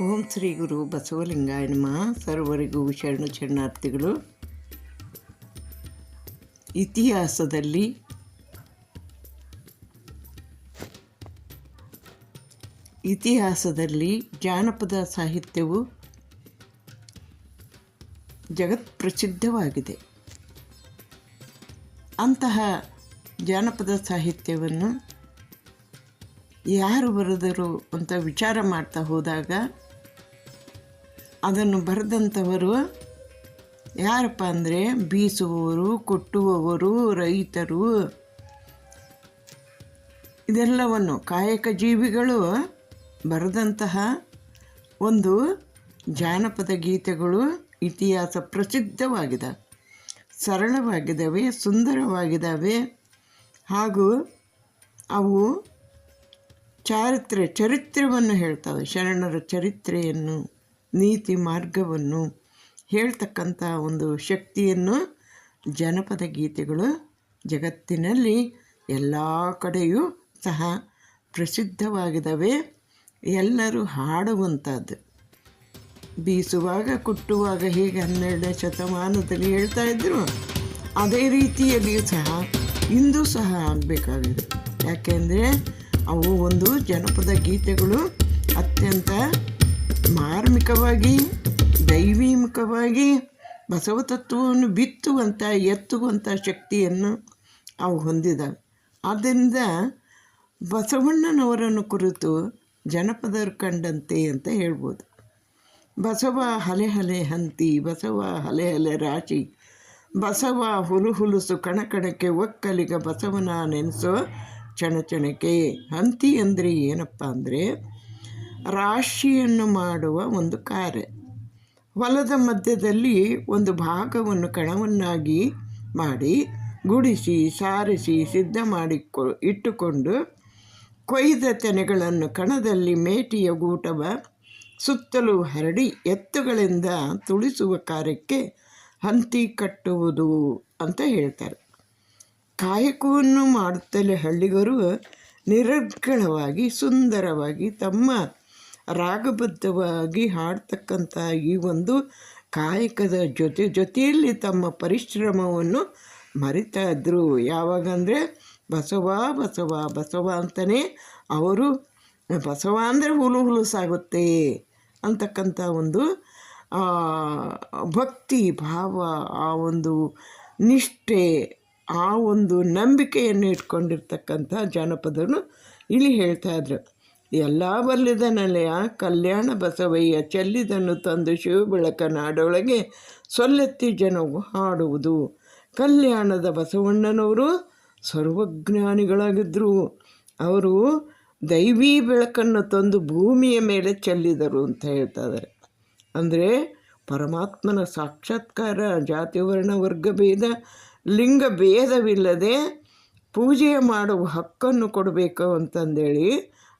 ಓಂ ಶ್ರೀ ಗುರು ಬಸವಲಿಂಗಾಯ ನಮಃ ಸರ್ವರಿಗೂ ಶರಣು ಶರಣಾರ್ಥಿಗಳು. ಇತಿಹಾಸದಲ್ಲಿ ಇತಿಹಾಸದಲ್ಲಿ ಜಾನಪದ ಸಾಹಿತ್ಯವು ಜಗತ್ಪ್ರಸಿದ್ಧವಾಗಿದೆ ಅಂತಹ ಜಾನಪದ ಸಾಹಿತ್ಯವನ್ನು ಯಾರು ಬರೆದರು ಅಂತ ವಿಚಾರ ಮಾಡ್ತಾ ಹೋದಾಗ ಅದನ್ನು ಬರೆದಂಥವರು ಯಾರಪ್ಪ ಅಂದರೆ ಬೀಸುವವರು, ಕೊಟ್ಟುವವರು, ರೈತರು. ಇದೆಲ್ಲವನ್ನು ಕಾಯಕ ಜೀವಿಗಳು ಬರೆದಂತಹ ಒಂದು ಜಾನಪದ ಗೀತೆಗಳು ಇತಿಹಾಸ ಪ್ರಸಿದ್ಧವಾಗಿದೆ, ಸರಳವಾಗಿದ್ದಾವೆ, ಸುಂದರವಾಗಿದ್ದಾವೆ. ಹಾಗೂ ಅವು ಚಾರಿತ್ರೆ ಚರಿತ್ರೆಯನ್ನು ಹೇಳ್ತವೆ, ಶರಣರ ಚರಿತ್ರೆಯನ್ನು. ನೀತಿ ಮಾರ್ಗವನ್ನು ಹೇಳ್ತಕ್ಕಂಥ ಒಂದು ಶಕ್ತಿಯನ್ನು ಜನಪದ ಗೀತೆಗಳು ಜಗತ್ತಿನಲ್ಲಿ ಎಲ್ಲ ಕಡೆಯೂ ಸಹ ಪ್ರಸಿದ್ಧವಾಗಿದ್ದಾವೆ ಎಲ್ಲರೂ ಹಾಡುವಂಥದ್ದು. ಬೀಸುವಾಗ, ಕುಟ್ಟುವಾಗ ಹೇಗೆ ಹನ್ನೆರಡನೇ ಶತಮಾನದಲ್ಲಿ ಹೇಳ್ತಾ ಇದ್ರು, ಅದೇ ರೀತಿಯಲ್ಲಿಯೂ ಸಹ ಇಂದು ಸಹ ಆಗಬೇಕಾಗಿದೆ. ಯಾಕೆಂದರೆ ಅವು ಒಂದು ಜನಪದ ಗೀತೆಗಳು ಅತ್ಯಂತ ಮಾರ್ಮಿಕವಾಗಿ, ದೈವಿಮುಖವಾಗಿ ಬಸವ ತತ್ವವನ್ನು ಬಿತ್ತುವಂಥ, ಎತ್ತುವಂಥ ಶಕ್ತಿಯನ್ನು ಅವು ಹೊಂದಿದ್ದಾವೆ. ಆದ್ದರಿಂದ ಬಸವಣ್ಣನವರನ್ನು ಕುರಿತು ಜನಪದರು ಕಂಡಂತೆ ಅಂತ ಹೇಳ್ಬೋದು. ಬಸವ ಹಲೆ ಹಲೆ ಹಂತಿ, ಬಸವ ಹಲೆ ಹಲೆ ರಾಶಿ, ಬಸವ ಹುಲು ಹುಲುಸು ಕಣಕಣಕ್ಕೆ ಒಕ್ಕಲಿಗ ಬಸವನ ನೆನೆಸೋ ಚಣಚಣಕೆ ಹಂತಿ ಅಂದರೆ ಏನಪ್ಪ ಅಂದರೆ ರಾಶಿಯನ್ನು ಮಾಡುವ ಒಂದು ಕಾರ್ಯ. ಹೊಲದ ಮಧ್ಯದಲ್ಲಿ ಒಂದು ಭಾಗವನ್ನು ಕಣವನ್ನಾಗಿ ಮಾಡಿ, ಗುಡಿಸಿ, ಸಾರಿಸಿ, ಸಿದ್ಧ ಮಾಡಿಕೊ, ಇಟ್ಟುಕೊಂಡು ಕೊಯ್ದ ತೆನೆಗಳನ್ನು ಕಣದಲ್ಲಿ ಮೇಟಿಯ ಗೂಟವ ಸುತ್ತಲೂ ಹರಡಿ ಎತ್ತುಗಳಿಂದ ತುಳಿಸುವ ಕಾರ್ಯಕ್ಕೆ ಹಂತಿ ಕಟ್ಟುವುದು ಅಂತ ಹೇಳ್ತಾರೆ. ಕಾಯಕವನ್ನು ಮಾಡುತ್ತಲೇ ಹಳ್ಳಿಗರು ನಿರರ್ಗಳವಾಗಿ ಸುಂದರವಾಗಿ ತಮ್ಮ ರಾಗಬದ್ಧವಾಗಿ ಹಾಡ್ತಕ್ಕಂಥ ಈ ಒಂದು ಕಾಯಕದ ಜೊತೆ ಜೊತೆಯಲ್ಲಿ ತಮ್ಮ ಪರಿಶ್ರಮವನ್ನು ಮರಿತಾ ಇದ್ದರು ಯಾವಾಗಂದರೆ ಬಸವ ಬಸವ ಬಸವ ಅಂತಲೇ ಅವರು, ಬಸವ ಅಂದರೆ ಹುಲು ಹುಲುಸಾಗುತ್ತೆ ಅಂತಕ್ಕಂಥ ಒಂದು ಭಕ್ತಿ, ಭಾವ, ಆ ಒಂದು ನಿಷ್ಠೆ, ಆ ಒಂದು ನಂಬಿಕೆಯನ್ನು ಇಟ್ಕೊಂಡಿರ್ತಕ್ಕಂಥ ಜಾನಪದನು ಇಲ್ಲಿ ಹೇಳ್ತಾ ಇದ್ರು ಬಲ್ಲಿದ ನೆಲೆಯ ಕಲ್ಯಾಣ ಬಸವಯ್ಯ ಚೆಲ್ಲಿದನ್ನು ತಂದು ಶಿವ ಬೆಳಕ ನಾಡೊಳಗೆ ಸೊಲ್ಲೆತ್ತಿ ಜನವು ಹಾಡುವುದು. ಕಲ್ಯಾಣದ ಬಸವಣ್ಣನವರು ಸರ್ವಜ್ಞಾನಿಗಳಾಗಿದ್ದರು ಅವರು ದೈವಿ ಬೆಳಕನ್ನು ತಂದು ಭೂಮಿಯ ಮೇಲೆ ಚೆಲ್ಲಿದರು ಅಂತ ಹೇಳ್ತಾರೆ ಅಂದರೆ ಪರಮಾತ್ಮನ ಸಾಕ್ಷಾತ್ಕಾರ ಜಾತಿ ವರ್ಣ ವರ್ಗ ಭೇದ ಲಿಂಗ ಭೇದವಿಲ್ಲದೆ ಪೂಜೆ ಮಾಡುವ ಹಕ್ಕನ್ನು ಕೊಡಬೇಕು ಅಂತಂದೇಳಿ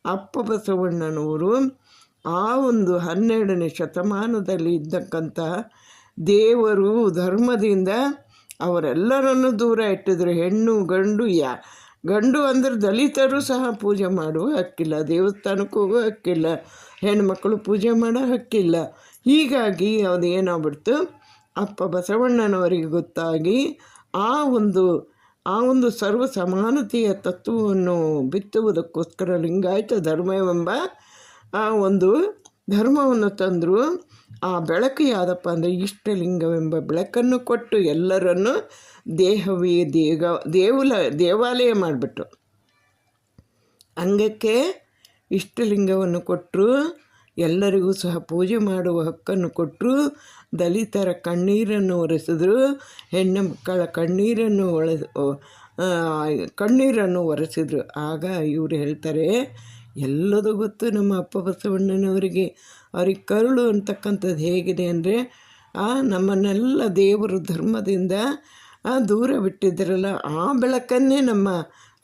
ಅಪ್ಪ ಬಸವಣ್ಣನವರು ಆ ಒಂದು ಹನ್ನೆರಡನೇ ಶತಮಾನದಲ್ಲಿ ಇದ್ದಕ್ಕಂಥ ದೇವರು ಧರ್ಮದಿಂದ ಅವರೆಲ್ಲರನ್ನು ದೂರ ಇಟ್ಟಿದ್ರು. ಹೆಣ್ಣು, ಗಂಡು, ಯಾ, ಗಂಡು ಅಂದ್ರೆ ದಲಿತರು ಸಹ ಪೂಜೆ ಮಾಡುವ ಹಕ್ಕಿಲ್ಲ, ದೇವಸ್ಥಾನಕ್ಕೆ ಹೋಗೋ ಹಕ್ಕಿಲ್ಲ ಮಕ್ಕಳು ಪೂಜೆ ಮಾಡೋ ಹಕ್ಕಿಲ್ಲ. ಹೀಗಾಗಿ ಅದು ಏನಾಗ್ಬಿಡ್ತು ಅಪ್ಪ ಬಸವಣ್ಣನವರಿಗೆ ಗೊತ್ತಾಗಿ ಆ ಒಂದು ಆ ಒಂದು ಸರ್ವ ಸಮಾನತೆಯ ತತ್ವವನ್ನು ಬಿತ್ತುವುದಕ್ಕೋಸ್ಕರ ಲಿಂಗಾಯತ ಧರ್ಮವೆಂಬ ಆ ಒಂದು ಧರ್ಮವನ್ನು ತಂದರು. ಆ ಬೆಳಕು ಯಾವುದಪ್ಪ ಅಂದರೆ ಇಷ್ಟಲಿಂಗವೆಂಬ ಬೆಳಕನ್ನು ಕೊಟ್ಟು ಎಲ್ಲರನ್ನು ದೇಹವೇ ದೇಗ ದೇವುಲ ದೇವಾಲಯ ಮಾಡಿಬಿಟ್ರು. ಅಂಗಕ್ಕೆ ಇಷ್ಟಲಿಂಗವನ್ನು ಕೊಟ್ಟರು ಎಲ್ಲರಿಗೂ ಸಹ ಪೂಜೆ ಮಾಡುವ ಹಕ್ಕನ್ನು ಕೊಟ್ಟರು ದಲಿತರ ಕಣ್ಣೀರನ್ನು ಒರೆಸಿದ್ರು. ಹೆಣ್ಣು ಮಕ್ಕಳ ಕಣ್ಣೀರನ್ನು ಒಳೆ ಕಣ್ಣೀರನ್ನು ಒರೆಸಿದ್ರು. ಆಗ ಇವರು ಹೇಳ್ತಾರೆ, ಎಲ್ಲದೂ ಗೊತ್ತು ನಮ್ಮ ಅಪ್ಪ ಬಸವಣ್ಣನವರಿಗೆ. ಅವ್ರಿಗೆ ಕರುಳು ಅಂತಕ್ಕಂಥದ್ದು ಹೇಗಿದೆ ಅಂದರೆ, ಆ, ನಮ್ಮನ್ನೆಲ್ಲ ದೇವರು ಧರ್ಮದಿಂದ ದೂರ ಬಿಟ್ಟಿದ್ದರಲ್ಲ, ಆ ಬೆಳಕನ್ನೇ ನಮ್ಮ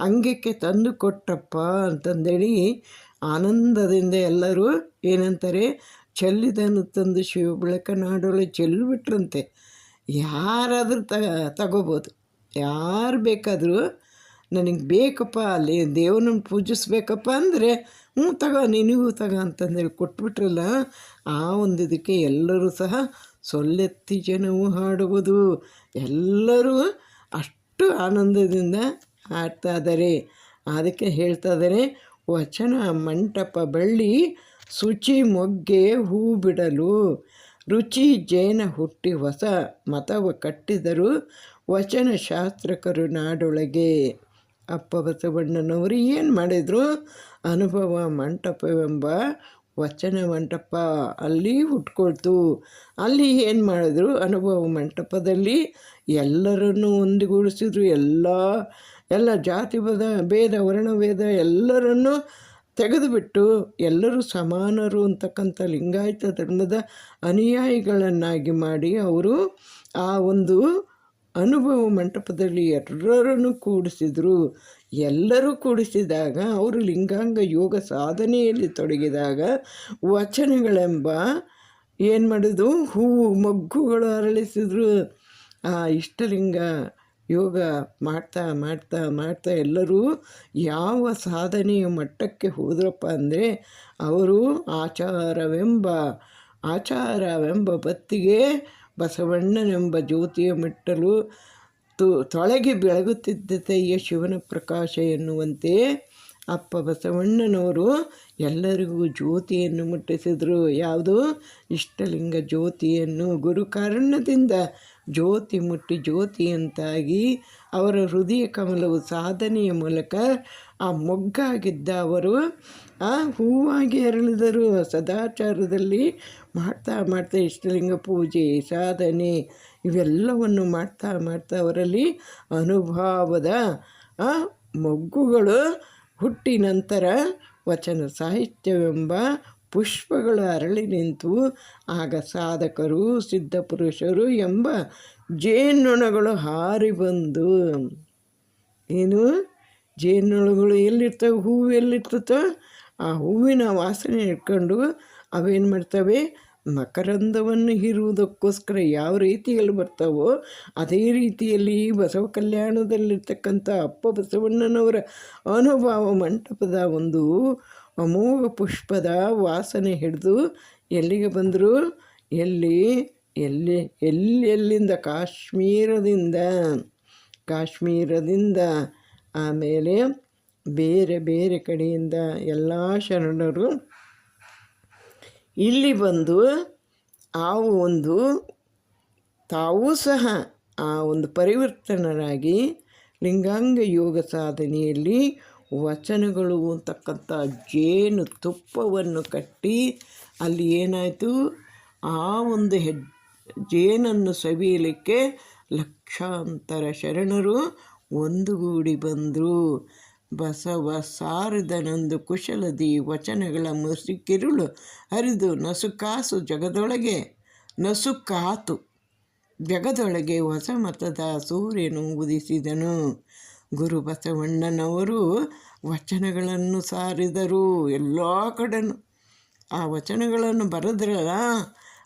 ಅಂಗಕ್ಕೆ ತಂದು ಕೊಟ್ಟಪ್ಪ ಅಂತಂದೇಳಿ ಆನಂದದಿಂದ ಎಲ್ಲರೂ ಏನಂತಾರೆ, ಚೆಲ್ಲಿದನು ತಂದು ಶಿವ ಬೆಳಕ ನಾಡೋಳೆ ಚೆಲ್ಲಿಬಿಟ್ರಂತೆ. ಯಾರಾದರೂ ತ, ತಗೋಬೋದು. ಯಾರು ಬೇಕಾದರೂ, ನನಗೆ ಬೇಕಪ್ಪ, ಅಲ್ಲಿ ದೇವ್ರನ್ನ ಪೂಜಿಸ್ಬೇಕಪ್ಪ ಅಂದರೆ ಹ್ಞೂ ತಗೋ, ನಿನಗೂ ತಗೋ ಅಂತಂದೇಳಿ ಕೊಟ್ಬಿಟ್ರಲ್ಲ, ಆ ಒಂದು ಇದಕ್ಕೆ ಎಲ್ಲರೂ ಸಹ ಸೊಲ್ಲೆತ್ತಿ ಜನವು ಹಾಡುವುದು. ಎಲ್ಲರೂ ಅಷ್ಟು ಆನಂದದಿಂದ ಹಾಡ್ತಾ ಇದ್ದಾರೆ. ಅದಕ್ಕೆ ಹೇಳ್ತಾ ಇದ್ದಾರೆ ವಚನ ಮಂಟಪ ಬಳ್ಳಿ ಶುಚಿ ಮೊಗ್ಗೆ ಹೂ ಬಿಡಲು. ರುಚಿ ಜೇನ ಹುಟ್ಟಿ ಹೊಸ ಮತವ ಕಟ್ಟಿದರು ವಚನ ಶಾಸ್ತ್ರಕರು ನಾಡೊಳಗೆ. ಅಪ್ಪ ಬಸವಣ್ಣನವರು ಏನು ಮಾಡಿದರು? ಅನುಭವ ಮಂಟಪವೆಂಬ ವಚನ ಮಂಟಪ ಅಲ್ಲಿ ಹುಟ್ಕೊಳ್ತು. ಅಲ್ಲಿ ಏನು ಮಾಡಿದ್ರು? ಅನುಭವ ಮಂಟಪದಲ್ಲಿ ಎಲ್ಲರನ್ನೂ ಒಂದುಗೂಡಿಸಿದ್ರು. ಎಲ್ಲ ಎಲ್ಲ ಜಾತಿ ಭೇದ ಭೇದ ವರ್ಣಭೇದ ಎಲ್ಲರನ್ನೂ ತೆಗೆದುಬಿಟ್ಟು ಎಲ್ಲರೂ ಸಮಾನರು ಅಂತಕ್ಕಂಥ ಲಿಂಗಾಯತ ಧರ್ಮದ ಅನುಯಾಯಿಗಳನ್ನಾಗಿ ಮಾಡಿ ಅವರು ಆ ಒಂದು ಅನುಭವ ಮಂಟಪದಲ್ಲಿ ಎಲ್ಲರನ್ನು ಕೂಡಿಸಿದರು. ಎಲ್ಲರೂ ಕೂಡಿಸಿದಾಗ, ಅವರು ಲಿಂಗಾಂಗ ಯೋಗ ಸಾಧನೆಯಲ್ಲಿ ತೊಡಗಿದಾಗ ವಚನಗಳೆಂಬ ಏನು ಮಾಡೋದು ಹೂವು ಮೊಗ್ಗುಗಳು ಅರಳಿಸಿದ್ರು. ಆ ಇಷ್ಟಲಿಂಗ ಯೋಗ ಮಾಡ್ತಾ ಮಾಡ್ತಾ ಮಾಡ್ತಾ ಎಲ್ಲರೂ ಯಾವ ಸಾಧನೆಯ ಮಟ್ಟಕ್ಕೆ ಹೋದ್ರಪ್ಪ ಅಂದರೆ ಅವರು ಆಚಾರವೆಂಬ ಆಚಾರವೆಂಬ ಬತ್ತಿಗೆ ಬಸವಣ್ಣನೆಂಬ ಜ್ಯೋತಿಯ ಮೆಟ್ಟಲು ತು, ತೊಳಗಿ ಬೆಳಗುತ್ತಿದ್ದತೆಯ ಶಿವನ ಪ್ರಕಾಶ ಎನ್ನುವಂತೆ ಅಪ್ಪ ಬಸವಣ್ಣನವರು ಎಲ್ಲರಿಗೂ ಜ್ಯೋತಿಯನ್ನು ಮುಟ್ಟಿಸಿದರು. ಯಾವುದು? ಇಷ್ಟಲಿಂಗ ಜ್ಯೋತಿಯನ್ನು ಗುರು ಕಾರಣದಿಂದ ಜ್ಯೋತಿ ಮುಟ್ಟಿ ಜ್ಯೋತಿಯಂತಾಗಿ ಅವರ ಹೃದಯ ಕಮಲವು ಸಾಧನೆಯ ಮೂಲಕ ಆ ಮೊಗ್ಗಾಗಿದ್ದ ಅವರು ಆ ಹೂವಾಗಿ ಅರಳಿದರು. ಸದಾಚಾರದಲ್ಲಿ ಮಾಡ್ತಾ ಮಾಡ್ತಾ ಇಷ್ಟಲಿಂಗ ಪೂಜೆ, ಸಾಧನೆ ಇವೆಲ್ಲವನ್ನು ಮಾಡ್ತಾ ಮಾಡ್ತಾ ಅವರಲ್ಲಿ ಅನುಭವದ ಮೊಗ್ಗುಗಳು ಹುಟ್ಟಿ ನಂತರ ವಚನ ಸಾಹಿತ್ಯವೆಂಬ ಪುಷ್ಪಗಳು ಅರಳಿ ನಿಂತು ಆಗ ಸಾಧಕರು, ಸಿದ್ಧಪುರುಷರು ಎಂಬ ಜೇನುಣಗಳು ಹಾರಿ ಬಂದು, ಏನು? ಜೇನುಣಗಳು ಎಲ್ಲಿರ್ತವೆ? ಹೂವು ಎಲ್ಲಿರ್ತತೋ ಆ ಹೂವಿನ ವಾಸನೆ ಇಟ್ಕೊಂಡು ಅವೇನು ಮಾಡ್ತವೆ? ಮಕರಂದವನ್ನು ಹೀರುವುದಕ್ಕೋಸ್ಕರ ಯಾವ ರೀತಿಯಲ್ಲಿ ಬರ್ತಾವೋ ಅದೇ ರೀತಿಯಲ್ಲಿ ಬಸವ ಕಲ್ಯಾಣದಲ್ಲಿರ್ತಕ್ಕಂಥ ಅಪ್ಪ ಬಸವಣ್ಣನವರ ಅನುಭವ ಮಂಟಪದ ಒಂದು ಅಮೋಘ ಪುಷ್ಪದ ವಾಸನೆ ಹಿಡಿದು ಎಲ್ಲಿಗೆ ಬಂದರು? ಎಲ್ಲಿ? ಎಲ್ಲಿ? ಎಲ್ಲಿ ಎಲ್ಲಿಂದ ಕಾಶ್ಮೀರದಿಂದ. ಕಾಶ್ಮೀರದಿಂದ ಆಮೇಲೆ ಬೇರೆ ಬೇರೆ ಕಡೆಯಿಂದ ಎಲ್ಲ ಶರಣರು ಇಲ್ಲಿ ಬಂದು ಆ ಒಂದು ತಾವೂ ಸಹ ಆ ಒಂದು ಪರಿವರ್ತನರಾಗಿ ಲಿಂಗಾಂಗ ಯೋಗ ಸಾಧನೆಯಲ್ಲಿ ವಚನಗಳು ಅಂತಕ್ಕಂಥ ಜೇನು ತುಪ್ಪವನ್ನು ಕಟ್ಟಿ ಅಲ್ಲಿ ಏನಾಯಿತು? ಆ ಒಂದು ಹೆಜ್ ಜೇನನ್ನು ಸವಿಯಲಿಕ್ಕೆ ಲಕ್ಷಾಂತರ ಶರಣರು ಒಂದುಗೂಡಿ ಬಂದರು. ಬಸವ ಸಾರಿದನೊಂದು ಕುಶಲದಿ ವಚನಗಳ ಮುಸುಕಿರುಳು ಹರಿದು ನಸುಕಾಸು ಜಗದೊಳಗೆ, ನಸುಕಾತು ಜಗದೊಳಗೆ ಹೊಸ ಮತದ ಸೂರ್ಯನು ಉದಿಸಿದನು. ಗುರು ಬಸವಣ್ಣನವರು ವಚನಗಳನ್ನು ಸಾರಿದರು ಎಲ್ಲ ಕಡೆನೂ. ಆ ವಚನಗಳನ್ನು ಬರೆದ್ರಲ್ಲ,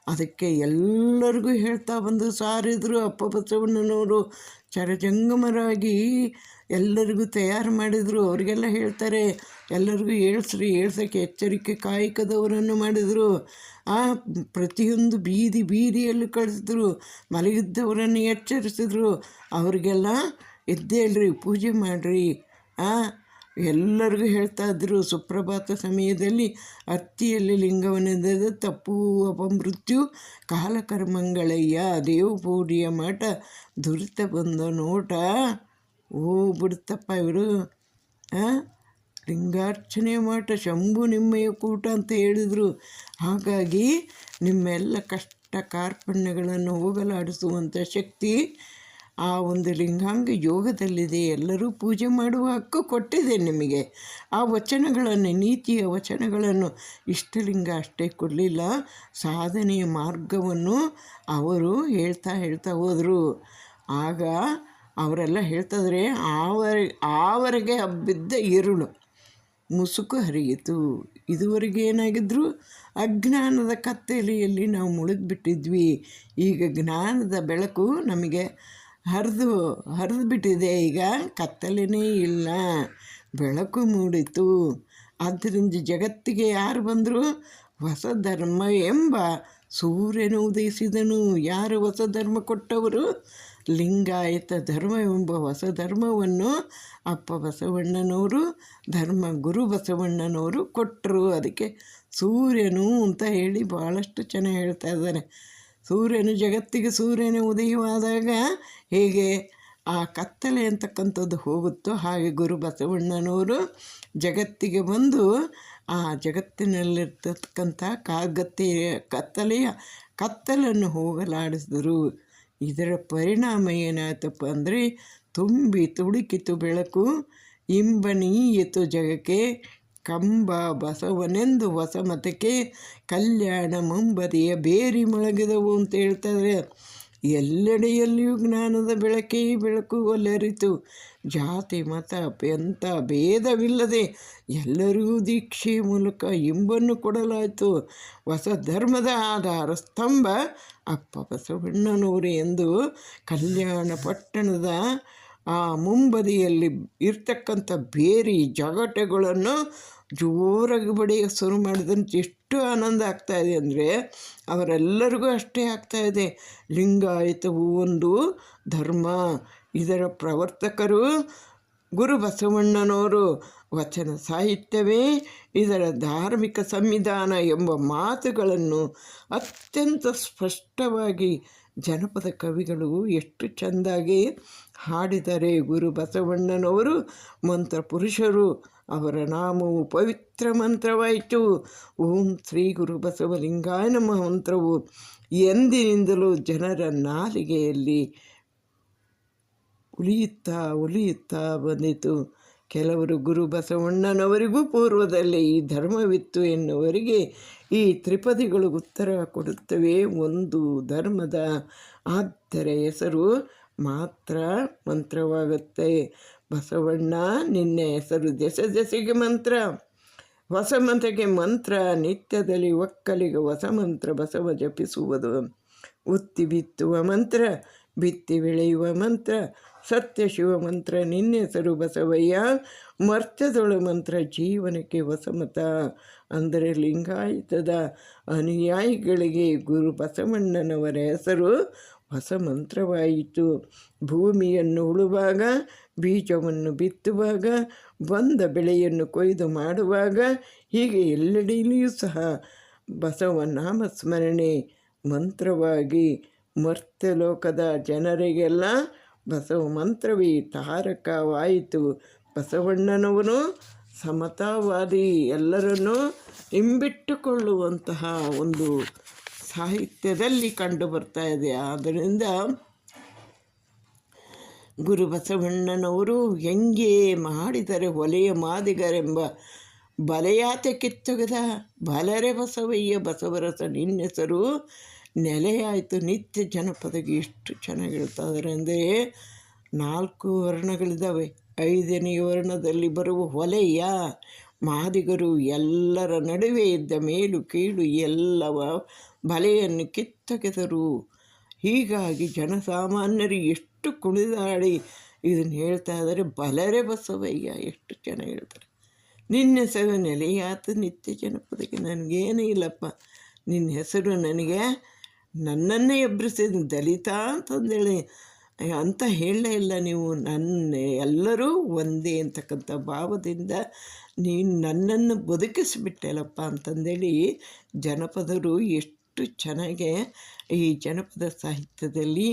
ಅದಕ್ಕೆ ಎಲ್ಲರಿಗೂ ಹೇಳ್ತಾ ಬಂದು ಸಾರಿದರು ಅಪ್ಪ ಬಸವಣ್ಣನವರು. ಚರಜಂಗಮರಾಗಿ ಎಲ್ಲರಿಗೂ ತಯಾರು ಮಾಡಿದರು. ಅವರಿಗೆಲ್ಲ ಹೇಳ್ತಾರೆ, ಎಲ್ಲರಿಗೂ ಏಳ್ಸ್ರಿ ಹೇಳ್ಸೋಕ್ಕೆ ಎಚ್ಚರಿಕೆ ಕಾಯಕದವರನ್ನು ಮಾಡಿದರು. ಆ ಪ್ರತಿಯೊಂದು ಬೀದಿ ಬೀದಿಯಲ್ಲಿ ಕಳಿಸಿದ್ರು, ಮಲಗಿದ್ದವರನ್ನು ಎಚ್ಚರಿಸಿದ್ರು. ಅವರಿಗೆಲ್ಲ ಎದ್ದೇಳ್ರಿ ಪೂಜೆ ಮಾಡಿರಿ. ಆ ಎಲ್ಲರಿಗೂ ಹೇಳ್ತಾ ಇದ್ರು, ಸುಪ್ರಭಾತ ಸಮಯದಲ್ಲಿ ಅತ್ತಿಯಲ್ಲಿ ಲಿಂಗವನೆದ ತಪ್ಪು ಅಪಮೃತ್ಯು ಕಾಲಕರ್ಮಂಗಳಯ್ಯ ದೇವಪೂರಿಯ ಮಠ ದುರಿತ ಬಂದ ನೋಟ. ಓ ಬಿಡುತ್ತಪ್ಪ ಇವರು ಲಿಂಗಾರ್ಚನೆ ಮಾಟ ಶಂಭು ನಿಮ್ಮೆಯ ಕೂಟ ಅಂತ ಹೇಳಿದರು. ಹಾಗಾಗಿ ನಿಮ್ಮೆಲ್ಲ ಕಷ್ಟ ಕಾರ್ಪಣ್ಯಗಳನ್ನು ಹೋಗಲಾಡಿಸುವಂಥ ಶಕ್ತಿ ಆ ಒಂದು ಲಿಂಗಾಂಗ ಯೋಗದಲ್ಲಿದೆ. ಎಲ್ಲರೂ ಪೂಜೆ ಮಾಡುವ ಹಕ್ಕು ಕೊಟ್ಟಿದೆ ನಿಮಗೆ. ಆ ವಚನಗಳನ್ನು, ನೀತಿಯ ವಚನಗಳನ್ನು ಇಷ್ಟಲಿಂಗ ಅಷ್ಟೇ ಕೊಡಲಿಲ್ಲ. ಸಾಧನೆಯ ಮಾರ್ಗವನ್ನು ಅವರು ಹೇಳ್ತಾ ಹೇಳ್ತಾ ಹೋದರು. ಆಗ ಅವರೆಲ್ಲ ಹೇಳ್ತಾಯಿದ್ರೆ ಆವರ, ಆವರೆಗೆ ಹಬ್ಬಿದ್ದ ಇರುಳು ಮುಸುಕು ಹರಿಯಿತು. ಇದುವರೆಗೆ ಏನಾಗಿದ್ರು? ಅಜ್ಞಾನದ ಕತ್ತಲೆಯಲ್ಲಿ ನಾವು ಮುಳುಗಿಬಿಟ್ಟಿದ್ವಿ. ಈಗ ಜ್ಞಾನದ ಬೆಳಕು ನಮಗೆ ಹರಿದು ಹರಿದು ಬಿಟ್ಟಿದೆ. ಈಗ ಕತ್ತಲೇನೇ ಇಲ್ಲ. ಬೆಳಕು ಮೂಡಿತು. ಆದ್ದರಿಂದ ಜಗತ್ತಿಗೆ ಯಾರು ಬಂದರು ಹೊಸ ಧರ್ಮ ಎಂಬ ಸೂರ್ಯನು ಉದಯಿಸಿದನು. ಯಾರು ಹೊಸ ಧರ್ಮ ಕೊಟ್ಟವರು? ಲಿಂಗಾಯತ ಧರ್ಮ ಎಂಬ ಹೊಸ ಧರ್ಮವನ್ನು ಅಪ್ಪ ಬಸವಣ್ಣನವರು, ಧರ್ಮ ಗುರು ಬಸವಣ್ಣನವರು ಕೊಟ್ಟರು. ಅದಕ್ಕೆ ಸೂರ್ಯನು ಅಂತ ಹೇಳಿ ಭಾಳಷ್ಟು ಚೆನ್ನಾಗಿ ಹೇಳ್ತಾ ಇದ್ದಾರೆ. ಸೂರ್ಯನು ಜಗತ್ತಿಗೆ ಸೂರ್ಯನ ಉದಯವಾದಾಗ ಹೇಗೆ ಆ ಕತ್ತಲೆ ಅಂತಕ್ಕಂಥದ್ದು ಹೋಗುತ್ತೋ ಹಾಗೆ ಗುರು ಬಸವಣ್ಣನವರು ಜಗತ್ತಿಗೆ ಬಂದು ಆ ಜಗತ್ತಿನಲ್ಲಿರ್ತಕ್ಕಂಥ ಕಾಗತ್ತೆ ಕತ್ತಲೆಯ ಕತ್ತಲನ್ನು ಹೋಗಲಾಡಿಸಿದರು. ಇದರ ಪರಿಣಾಮ ಏನಾಯ್ತಪ್ಪ ಅಂದರೆ ತುಂಬಿ ತುಡುಕಿತು ಬೆಳಕು, ಇಂಬನೀಯಿತು ಜಗಕ್ಕೆ ಕಂಬ ಬಸವನೆಂದು ಹೊಸಮತಕ್ಕೆ ಕಲ್ಯಾಣ ಮುಂಬದಿಯ ಬೇರಿ ಮೊಳಗಿದವು ಅಂತ ಹೇಳ್ತಾರೆ. ಎಲ್ಲೆಡೆಯಲ್ಲಿಯೂ ಜ್ಞಾನದ ಬೆಳಕೇ ಬೆಳಕು ಒಲರಿತು. ಜಾತಿ, ಮತ ಎಂಥ ಭೇದವಿಲ್ಲದೆ ಎಲ್ಲರಿಗೂ ದೀಕ್ಷೆ ಮೂಲಕ ಇಂಬನ್ನು ಕೊಡಲಾಯಿತು. ಹೊಸ ಧರ್ಮದ ಆಧಾರ ಸ್ತಂಭ ಅಪ್ಪ ಬಸವಣ್ಣನವರು ಎಂದು ಕಲ್ಯಾಣ ಪಟ್ಟಣದ ಆ ಮುಂಬದಿಯಲ್ಲಿ ಇರ್ತಕ್ಕಂಥ ಬೇರಿ ಜಗಟೆಗಳನ್ನು ಜೋರಾಗಿ ಬಡಿಯ ಶುರು ಮಾಡಿದಂತೆ ಎಷ್ಟು ಆನಂದ ಆಗ್ತಾಯಿದೆ ಅಂದರೆ ಅವರೆಲ್ಲರಿಗೂ ಅಷ್ಟೇ ಆಗ್ತಾಯಿದೆ ಲಿಂಗಾಯತವು ಒಂದು ಧರ್ಮ. ಇದರ ಪ್ರವರ್ತಕರು ಗುರು ಬಸವಣ್ಣನವರು. ವಚನ ಸಾಹಿತ್ಯವೇ ಇದರ ಧಾರ್ಮಿಕ ಸಂವಿಧಾನ ಎಂಬ ಮಾತುಗಳನ್ನು ಅತ್ಯಂತ ಸ್ಪಷ್ಟವಾಗಿ ಜನಪದ ಕವಿಗಳು ಎಷ್ಟು ಚೆಂದಾಗಿ ಹಾಡಿದರೆ ಗುರು ಬಸವಣ್ಣನವರು, ಮಂತ್ರ ಪುರುಷರು, ಅವರ ನಾಮವು ಪವಿತ್ರ ಮಂತ್ರವಾಯಿತು. ಓಂ ಶ್ರೀ ಗುರು ಬಸವಲಿಂಗಾಯನ ಮಂತ್ರವು. ಎಂದಿನಿಂದಲೂ ಜನರ ನಾಲಿಗೆಯಲ್ಲಿ ಉಳಿಯುತ್ತಾ ಉಳಿಯುತ್ತಾ ಬಂದಿತು. ಕೆಲವರು ಗುರು ಬಸವಣ್ಣನವರಿಗೂ ಪೂರ್ವದಲ್ಲಿ ಈ ಧರ್ಮವಿತ್ತು ಎನ್ನುವರಿಗೆ ಈ ತ್ರಿಪದಿಗಳು ಉತ್ತರ ಕೊಡುತ್ತವೆ. ಒಂದು ಧರ್ಮದ ಆದರೆ ಹೆಸರು ಮಾತ್ರ ಮಂತ್ರವಾಗುತ್ತೆ. ಬಸವಣ್ಣ, ನಿನ್ನೆ ಹೆಸರು ದೆಸ ದೆಸೆಗೆ ಮಂತ್ರ. ಹೊಸ ಮಂತ್ರಕ್ಕೆ ಮಂತ್ರ, ನಿತ್ಯದಲ್ಲಿ ಒಕ್ಕಲಿಗೆ ಹೊಸ ಮಂತ್ರ ಬಸವ ಜಪಿಸುವುದು. ಉತ್ತಿ ಬಿತ್ತುವ ಮಂತ್ರ ಬಿತ್ತಿ ಬೆಳೆಯುವ ಮಂತ್ರ, ಸತ್ಯ ಶಿವ ಮಂತ್ರ ನಿನ್ನೆಸರು ಬಸವಯ್ಯ ಮರ್ತದೊಳು ಮಂತ್ರ, ಜೀವನಕ್ಕೆ ಹೊಸಮತ ಅಂದರೆ ಲಿಂಗಾಯತದ ಅನುಯಾಯಿಗಳಿಗೆ ಗುರು ಬಸವಣ್ಣನವರ ಹೆಸರು ಹೊಸ ಮಂತ್ರವಾಯಿತು ಭೂಮಿಯನ್ನು ಉಳುವಾಗ, ಬೀಜವನ್ನು ಬಿತ್ತುವಾಗ, ಬಂದ ಬೆಳೆಯನ್ನು ಕೊಯ್ದು ಮಾಡುವಾಗ, ಹೀಗೆ ಎಲ್ಲೆಡೆಯಲ್ಲಿಯೂ ಸಹ ಬಸವ ನಾಮಸ್ಮರಣೆ ಮಂತ್ರವಾಗಿ ಮರ್ತ್ಯಲೋಕದ ಜನರಿಗೆಲ್ಲ ಬಸವ ಮಂತ್ರವಿ ತಾರಕವಾಯಿತು. ಬಸವಣ್ಣನವನು ಸಮತಾವಾದಿ ಎಲ್ಲರನ್ನೂ ಹಿಂಬಿಟ್ಟುಕೊಳ್ಳುವಂತಹ ಒಂದು ಸಾಹಿತ್ಯದಲ್ಲಿ ಕಂಡು ಬರ್ತಾ ಇದೆ. ಆದ್ದರಿಂದ ಗುರು ಬಸವಣ್ಣನವರು ಹೆಂಗೆ ಮಾಡಿದರೆ ಒಲೆಯ ಮಾದಿಗರೆಂಬ ಬಲೆಯಾತೆ ಕಿತ್ತೊಗೆದ ಬಲರೆ ಬಸವಯ್ಯ ಬಸವರಸ ನಿನ್ನೆಸರು ನೆಲೆಯಾಯಿತು. ನಿತ್ಯ ಜನಪದಗೆ ಎಷ್ಟು ಚೆನ್ನಾಗಿ ಅಂದರೆ ನಾಲ್ಕು ವರ್ಣಗಳಿದ್ದಾವೆ. ಐದನೇ ವರ್ಣದಲ್ಲಿ ಬರುವ ಹೊಲೆಯ ಮಾದಿಗರು ಎಲ್ಲರ ನಡುವೆ ಇದ್ದ ಮೇಲು ಕೀಳು ಎಲ್ಲವ ಬಲೆಯನ್ನು ಕಿತ್ತಗೆದರು. ಹೀಗಾಗಿ ಜನಸಾಮಾನ್ಯರು ಎಷ್ಟು ಕುಣಿದಾಡಿ ಇದನ್ನು ಹೇಳ್ತಾ ಇದ್ದಾರೆ. ಬಲರೆ ಬಸವಯ್ಯ ಎಷ್ಟು ಚೆನ್ನಾಗಿ ಹೇಳ್ತಾರೆ ನಿನ್ನ ಹೆಸರು ನೆಲೆಯಾತು ನಿತ್ಯ ಜನಪದಕ್ಕೆ ನನಗೇನೂ ಇಲ್ಲಪ್ಪ. ನಿನ್ನ ಹೆಸರು ನನಗೆ ನನ್ನನ್ನೇ ಎಬ್ಬರಿಸಿದ ದಲಿತ ಅಂತಂದೇಳಿ. ಅಂತ ಹೇಳಲೇ ಇಲ್ಲ ನೀವು. ನನ್ನ ಎಲ್ಲರೂ ಒಂದೇ ಅಂತಕ್ಕಂಥ ಭಾವದಿಂದ ನೀನು ನನ್ನನ್ನು ಬದುಕಿಸಿಬಿಟ್ಟೆಲ್ಲಪ್ಪ ಅಂತಂದೇಳಿ ಜನಪದರು ಎಷ್ಟು ಚೆನ್ನಾಗೆ ಈ ಜನಪದ ಸಾಹಿತ್ಯದಲ್ಲಿ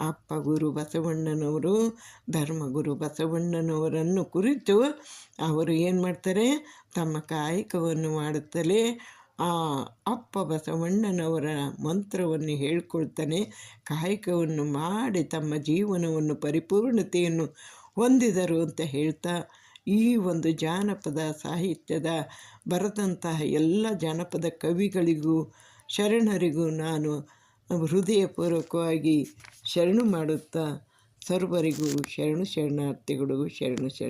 ಅಪ್ಪ ಗುರು ಬಸವಣ್ಣನವರು, ಧರ್ಮಗುರು ಬಸವಣ್ಣನವರನ್ನು ಕುರಿತು ಅವರು ಏನು ಮಾಡ್ತಾರೆ ತಮ್ಮ ಕಾಯಕವನ್ನು ಮಾಡುತ್ತಲೇ ಆ ಅಪ್ಪ ಬಸವಣ್ಣನವರ ಮಂತ್ರವನ್ನು ಹೇಳ್ಕೊಳ್ತಾನೆ, ಕಾಯಕವನ್ನು ಮಾಡಿ ತಮ್ಮ ಜೀವನವನ್ನು ಪರಿಪೂರ್ಣತೆಯನ್ನು ಹೊಂದಿದರು ಅಂತ ಹೇಳ್ತಾ, ಈ ಒಂದು ಜಾನಪದ ಸಾಹಿತ್ಯದ ಬರೆದಂತಹ ಎಲ್ಲ ಜಾನಪದ ಕವಿಗಳಿಗೂ, ಶರಣರಿಗೂ ನಾನು ಹೃದಯಪೂರ್ವಕವಾಗಿ ಶರಣು ಮಾಡುತ್ತಾ, ಸರ್ವರಿಗೂ ಶರಣು ಶರಣಾರ್ಥಿಗಳಿಗೂ ಶರಣು ಶರಣ.